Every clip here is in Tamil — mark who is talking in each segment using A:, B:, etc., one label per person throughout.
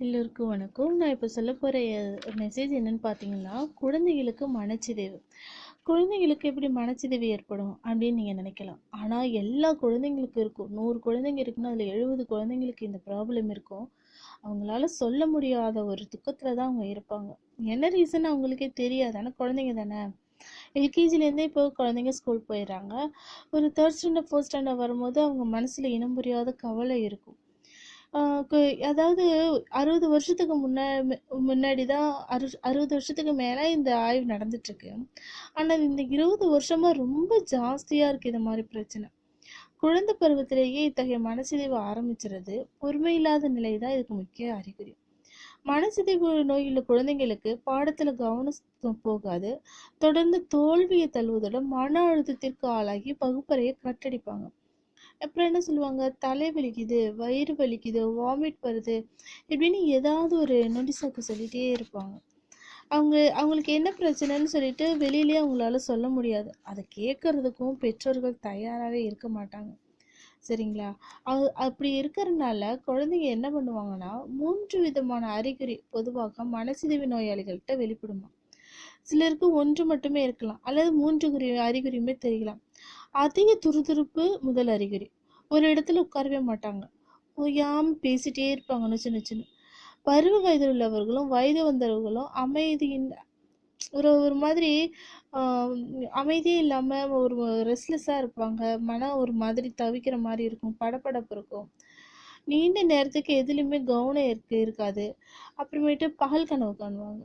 A: எல்லோருக்கும் வணக்கம். நான் இப்போ சொல்ல போகிற மெசேஜ் என்னன்னு பார்த்தீங்கன்னா குழந்தைகளுக்கு மனச்சிதைவு. குழந்தைங்களுக்கு எப்படி மனச்சிதைவு ஏற்படும் அப்படின்னு நீங்கள் நினைக்கலாம். ஆனால் எல்லா குழந்தைங்களுக்கும் இருக்கும். நூறு குழந்தைங்க இருக்குன்னா அதில் எழுபது குழந்தைங்களுக்கு இந்த ப்ராப்ளம் இருக்கும். அவங்களால சொல்ல முடியாத ஒரு துக்கத்தில் தான் அவங்க இருப்பாங்க. என்ன ரீசன் அவங்களுக்கே தெரியாது. ஆனால் குழந்தைங்க தானே? எல்கேஜிலேருந்தே இப்போ குழந்தைங்க ஸ்கூல் போயிடுறாங்க. ஒரு தேர்ட் ஸ்டாண்டர்ட் ஃபோர்த் ஸ்டாண்டர்ட் வரும்போது அவங்க மனசில் இனம் புரியாத கவலை இருக்கும். கு- அதாவது அறுபது வருஷத்துக்கு முன்னா முன்னாடி தான் அறு அறுபது வருஷத்துக்கு மேலே இந்த ஆய்வு நடந்துட்டுருக்கு. ஆனால் இந்த இருபது வருஷமா ரொம்ப ஜாஸ்தியாக இருக்குது இது மாதிரி பிரச்சனை. குழந்தை பருவத்திலேயே இத்தகைய மனச்சிதைவு ஆரம்பிச்சிருது பொறுமை இல்லாத நிலை தான் இதுக்கு முக்கிய அறிகுறி. மனச்சிதைவு நோயில் குழந்தைங்களுக்கு பாடத்தில் கவனம் போகாது. தொடர்ந்து தோல்வியை தழுவதோட மன அழுத்தத்திற்கு ஆளாகி வகுப்பறையை கட்டடிப்பாங்க. அப்புறம் என்ன சொல்லுவாங்க? தலை வலிக்குது வயிறு வலிக்குது வாமிட் வருது இப்படின்னு ஏதாவது ஒரு நொடிசாக்கு சொல்லிகிட்டே இருப்பாங்க. அவங்க அவங்களுக்கு என்ன பிரச்சனைன்னு சொல்லிட்டு வெளியிலே அவங்களால சொல்ல முடியாது. அதை கேட்கறதுக்கும் பெற்றோர்கள் தயாராகவே இருக்க மாட்டாங்க. சரிங்களா? அது அப்படி இருக்கிறதுனால குழந்தைங்க என்ன பண்ணுவாங்கன்னா மூன்று விதமான அறிகுறி பொதுவாக மனசிதைவு நோயாளிகள்கிட்ட வெளிப்படுமா. சிலருக்கு ஒன்று மட்டுமே இருக்கலாம். அல்லது மூன்று குறி அறிகுறியுமே தெரியலாம் அதிக துருதுருப்பு முதல் அறிகுறி. ஒரு இடத்துல உட்காரவே மாட்டாங்க. ஓயாம பேசிட்டே இருப்பாங்க சின்ன சின்ன. பருவ வயதில் உள்ளவர்களும் வயது வந்தவர்களும் அமைதியின் ஒரு ஒரு மாதிரி அமைதியே இல்லாமல் ஒரு ரெஸ்ட்லெஸ்ஸாக இருப்பாங்க. மனம் ஒரு மாதிரி தவிக்கிற மாதிரி இருக்கும். படப்படப்பு இருக்கும். நீண்ட நேரத்துக்கு எதுலேயுமே கவனம் இருக்கு இருக்காது. அப்புறமேட்டு பகல் கனவு காணுவாங்க.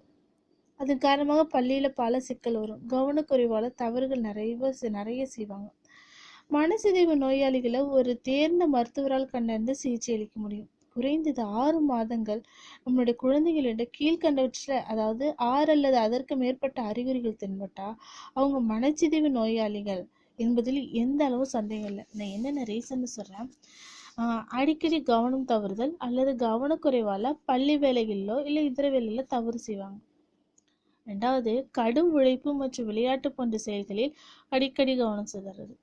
A: அதன் காரணமாக பள்ளியில் பல சிக்கல் வரும். கவனக்குறைவால் தவறுகள் நிறைய செ- நிறைய செய்வாங்க. மனசிதைவு நோயாளிகளை ஒரு தேர்ந்த மருத்துவரால் கண்டறிந்து சிகிச்சை அளிக்க முடியும். குறைந்தது ஆறு மாதங்கள் நம்மளுடைய குழந்தைகளிடம் கீழ்கண்டவற்றில் அதாவது ஆறு அல்லது அதற்கு மேற்பட்ட அறிகுறிகள் தென்பட்டால் அவங்க மனச்சிதைவு நோயாளிகள் என்பதில் எந்த அளவு சந்தேகம் இல்லை. நான் என்னென்ன ரீசன் சொல்கிறேன் அடிக்கடி கவனம் தவறுதல் அல்லது கவனக்குறைவால் பள்ளி வேலைகளிலோ இல்லை இதர வேலையில தவறு செய்வாங்க. ரெண்டாவது கடும் உழைப்பு மற்றும் விளையாட்டு போன்ற செயல்களில் அடிக்கடி கவனம் சிதறது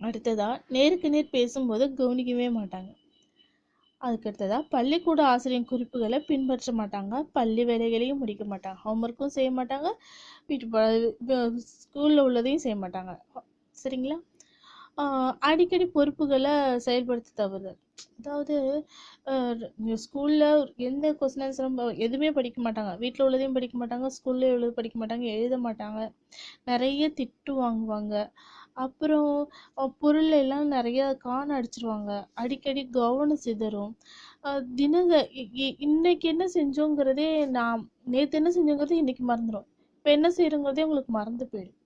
A: அடுத்ததா நேருக்கு நேர் பேசும்போது கவனிக்கவே மாட்டாங்க. அதுக்கு அடுத்ததா பள்ளிக்கூட ஆசிரியர் குறிப்புகளை பின்பற்ற மாட்டாங்க. பள்ளி வேலைகளையும் முடிக்க மாட்டாங்க. ஹோம்ஒர்க்கும் செய்ய மாட்டாங்க. வீட்டு ஸ்கூலில் உள்ளதையும் செய்ய மாட்டாங்க. சரிங்களா? அடிக்கடி பொறுப்புகளை செயல்படுத்த தவறுதல் அதாவது ஸ்கூலில் எந்த கொஸ்டின் ஆன்சரும் எதுவுமே படிக்க மாட்டாங்க. வீட்டில் உள்ளதையும் படிக்க மாட்டாங்க ஸ்கூல்ல உள்ளது படிக்க மாட்டாங்க எழுத மாட்டாங்க. நிறைய திட்டு வாங்குவாங்க. அப்புறம் பொருள் எல்லாம் நிறைய காண அடிச்சிருவாங்க. அடிக்கடி கவனம் சிதறும். தினக இ- இ- இன்னைக்கு என்ன செஞ்சோங்கிறதே நான் நேற்று என்ன செஞ்சோங்கிறதே இன்னைக்கு மறந்துடும் இப்போ என்ன செய்யறோங்கிறதே உங்களுக்கு மறந்து போயிடும்.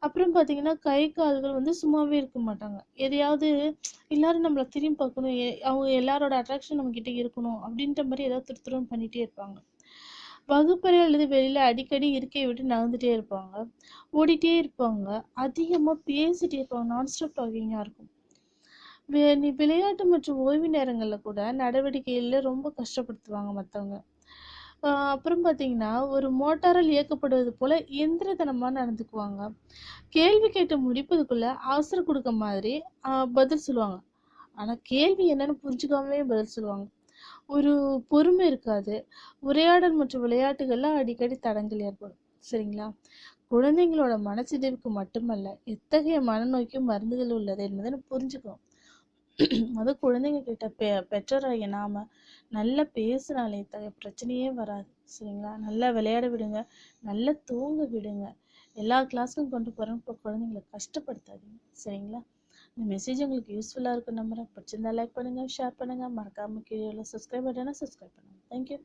A: அப்புறம் பார்த்தீங்கன்னா கை கால்கள் வந்து சும்மாவே இருக்க மாட்டாங்க. எதையாவது எல்லாரும் நம்மளை திரும்பி பார்க்கணும். எ- அவங்க எல்லாரோட அட்ராக்ஷன் நம்ம கிட்ட இருக்கணும் அப்படின்ற மாதிரி ஏதாவது திருத்திரம் பண்ணிகிட்டே இருப்பாங்க. வகுப்பறை அல்லது வெளியில் அடிக்கடி இருக்கையை விட்டு நகர்ந்துட்டே இருப்பாங்க. ஓடிட்டே இருப்பாங்க. அதிகமாக பேசிட்டே இருப்பாங்க. நான்ஸ்டாப் டாக்கிங்காக இருக்கும். வி- நீ விளையாட்டு மற்றும் ஓய்வு நேரங்களில் கூட நடவடிக்கைகளில் ரொம்ப கஷ்டப்படுத்துவாங்க மற்றவங்க அப்புறம் பார்த்தீங்கன்னா ஒரு மோட்டாரால் இயக்கப்படுவது போல எந்திரத்தனமா நடந்துக்குவாங்க. கேள்வி கேட்டு முடிப்பதுக்குள்ள அவசர கொடுக்க மாதிரி பதில் சொல்லுவாங்க. ஆனால் கேள்வி என்னன்னு புரிஞ்சுக்காமே பதில் சொல்லுவாங்க. ஒரு பொறுமை இருக்காது. உரையாடல் மற்றும் விளையாட்டுகள்லாம் அடிக்கடி தடங்கள் ஏற்படும். சரிங்களா? குழந்தைங்களோட மனச்சிதைவுக்கு மட்டுமல்ல எத்தகைய மனநோய்க்கும் மருந்துகள் உள்ளது என்பதை புரிஞ்சுக்கணும். அது குழந்தைங்க கிட்ட பெ பெற்றோராகிய நாம நல்லா பேசினாலே தக பிரச்சனையே வராது சரிங்களா? நல்லா விளையாட விடுங்க நல்லா தூங்க விடுங்க. எல்லா கிளாஸ்க்கும் கொண்டு போகிறோம் இப்போ குழந்தைங்களை கஷ்டப்படுத்தாதீங்க சரிங்களா? இந்த மெசேஜ் உங்களுக்கு யூஸ்ஃபுல்லாக இருக்கும் நம்புறேன். பிடிச்சிருந்தா லைக் பண்ணுங்கள் ஷேர் பண்ணுங்கள் மறக்காமல் கீழே சப்ஸ்கிரைப் பட்டனை சப்ஸ்கிரைப் பண்ணுங்கள் தேங்க்யூ